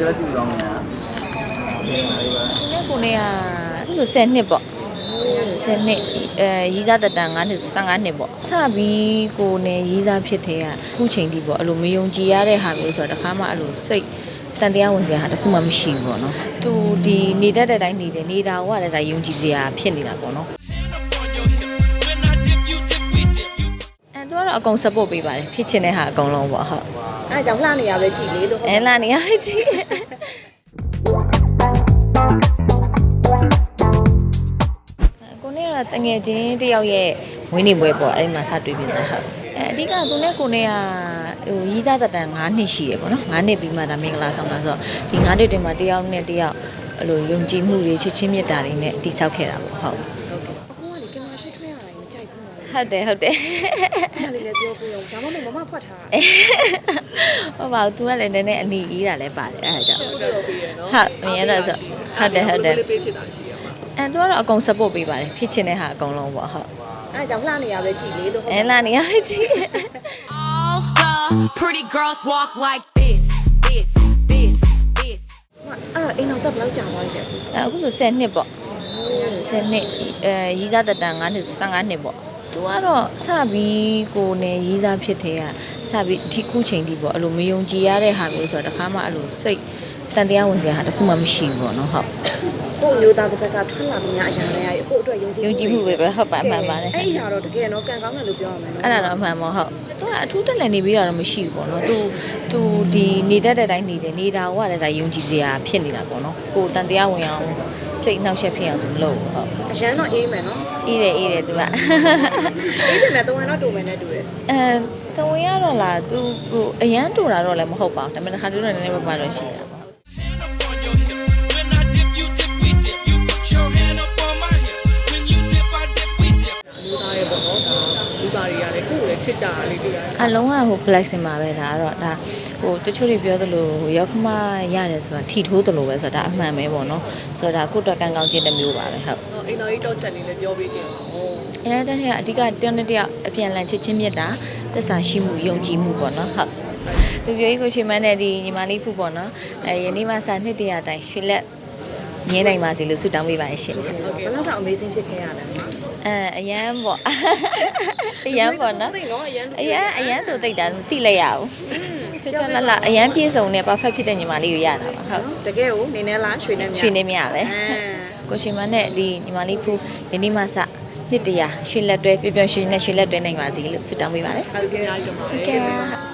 ကြည့်ပြီးကောင်းနေတာဒီမှာလေးပါသူနဲ့ကိုနေကအဲ့လို10နှစ်ပေါ့10နှစ်အဲရီးစားတက်တန်9နှစ်15နှစ်ပေါ့စပြီးကိုနေရီးစားဖြစ်တဲ့ကအခုချိန်ထိပေါ့အဲ့လိုမယုံကြည်ရတဲ့ဟာမျိုးဆိုတော့တခါမှအဲ့လိုစိတ်တန်တရားဝင်စရာဟာတစ်ခုမှမရှိဘူးပေါ့နော်သူဒီနေတတ်တဲ့အတိုင်းနေတယ်နေတာကလည်းဒါယုံကြည်စရာဖြစ်နေတာပေါ့နော် အဲသူကတော့အကုန် support ပေးပါတယ်ဖြစ်ချင်တဲ့ဟာအကုန်လုံးပေါ့ဟုတ်အဲဒါကြောင့်လှနေရပဲကြည်လေလို့အဲလာနေရကြည့်ကိုနေကတငယ်ချင်းတယောက်ရဲ့ဝင်းနေပွဲပေါ့အဲ့ဒီမှာစတွေ့ပြင်တာဟုတ်အဲအဓိကသူနဲ့ကိုနေကဟိုရီးသားတက်တန်9နှစ်ရှိရပေါ့နော်9နှစ်ပြီးမှဒါမင်္ဂလာဆောင်တာဆိုတော့ဒီ9နှစ်တွင်မှာတယောက်နဲ့တယောက်အဲ့လိုယုံကြည်မှုတွေချစ်ချင်းမြတ်တာတွေနဲ့တိဆောက်ခဲ့တာပေါ့ဟုတ် အခုကလေကင်မရာရှစ်ထွေးရတာမကြိုက်ဘူးနော် ဟုတ်တယ်ဟုတ်တယ်အဲ့လေးလည်းပြောပြအောင်ဒါမှမဟုတ်မမဖွက်ထားဟုတ်ပါဘူး तू ကလည်းနည်းနည်းအနီအေးတာလည်းပါတယ်အဲ့ဒါကြောင့်ဟုတ်တယ်ပြီးရနော်ဟုတ်မြင်ရတော့ဆိုဟုတ်တယ်ဟုတ်တယ်လေးပေးဖြစ်တာရှိရမှာအဲသူကတော့အကုန် support ပေးပါတယ်ဖြစ်ချင်တဲ့ဟာအကုန်လုံးပေါ့ဟုတ်အဲဒါကြောင့်လှနေရပဲကြည်လေလို့ဟုတ်အဲလာနေရကြည့် All the pretty girls walk like this, this, this, this. အဲ့တော့အိမ်တော်တက်ဘယ်လောက်ကြာသွားလဲအခုအဲအခုဆို10နှစ်ပေါ့10နှစ်အဲရီးစားတက်တန်9နှစ်15နှစ်ပေါ့ သူကတော့စပြီးကိုနေရီးစားဖြစ်တဲ့ကစပြီးဒီခုချိန်ထိပေါ့အဲ့လိုမယုံကြည်ရတဲ့ဟာမျိုးဆိုတော့တခါမှအဲ့လိုစိတ်တန်တရားဝင်စရာဟာတစ်ခုမှမရှိဘူးပေါ့နော်ဟုတ်ကိုမျိုးသားပါဇက်ကထွက်လာပြီးများအရာတွေရကိုအတွက်ယုံကြည်ယုံကြည်မှုပဲပဲဟုတ်ပါအမှန်ပါတယ်အဲ့ဒီဟာတော့တကယ်တော့ကံကောင်းတယ်လို့ပြောရမယ်နော်အဲ့ဒါတော့အမှန်ပေါ့ဟုတ်သူက အထူးတက်လည်းနေပြီးတာတော့မရှိဘူးပေါ့နော်သူသူဒီနေတတ်တဲ့အတိုင်းနေတယ်နေတာကလည်းဒါယုံကြည်စရာဖြစ်နေတာပေါ့နော်ကိုယ်တန်တရားဝင်အောင်စိတ်နှောက်ယှက်ဖြစ်အောင်သူမလုပ်ဘူးဟုတ်အရန်တော့အေးမယ်နော်အေးတယ်အေးတယ်သူကအေးတယ်မဲ့တဝန်တော့တူမယ်နဲ့တူတယ်အဲတဝင်ရတော့လားသူဟိုအရန်တူတာတော့လည်းမဟုတ်ပါဘူးဒါပေမဲ့တစ်ခါတည်းတော့နည်းနည်းပါးပါးတော့ရှိတာပေါ့ လူသားတွေကလည်းကိုယ်လည်းချစ်တာလေးတွေ့ရတယ်အလုံးကဟို flexing ပါပဲဒါကတော့ဒါဟိုတချို့တွေပြောသလိုဟိုရောက်ခမရတယ်ဆိုတာထီထိုးသလိုပဲဆိုတာဒါအမှန်ပဲပေါ့နော်ဆိုတော့ဒါကိုယ့်အတွက်ကံကောင်းခြင်းတစ်မျိုးပါပဲဟုတ်နော်အိမ်တော်ကြီးတောက်ချက်လေးလည်းပြောပေးခြင်းဟောအဲဒါတည်းကအဓိကတယောက်နဲ့တယောက်အပြန်အလှန်ချစ်ချင်းမြတ်တာသစ္စာရှိမှုယုံကြည်မှုပေါ့နော်ဟုတ်လူပြောကြီးကိုရှင်မန်းတဲ့ဒီညီမလေးဖူပေါ့နော်အဲယနေ့မှစနှစ်တရာတိုင်ရွှေလက်ငင်းနိုင်ပါစေလို့ဆုတောင်းပေးပါရှင်ဟုတ်ကဲ့ဘယ်လောက်တော့ amazing ဖြစ်ခဲ့ရလဲ အဲအရန်ပေါ့အရန်ပေါ့နော်သိနော်အရန်အရန်အရန်သူသိတာမသိလိုက်ရဘူးချွတ်ချွတ်လတ်လတ်အရန်ပြည့်စုံတဲ့ perfect ဖြစ်တဲ့ညီမလေးကိုရတာပါဟုတ်တကယ်ကိုနေနေလားရွှေနေမြရွှေနေမြပဲအဲကိုရှင်မနဲ့ဒီညီမလေးဖူယနေ့မှစနှစ်တရာရွှေလက်တွဲပြပြရွှေနဲ့ရွှေလက်တွဲနိုင်ပါစေလို့ဆုတောင်းပေးပါတယ်ဟုတ်ကဲ့အားလုံးပါဟုတ်ကဲ့ပါ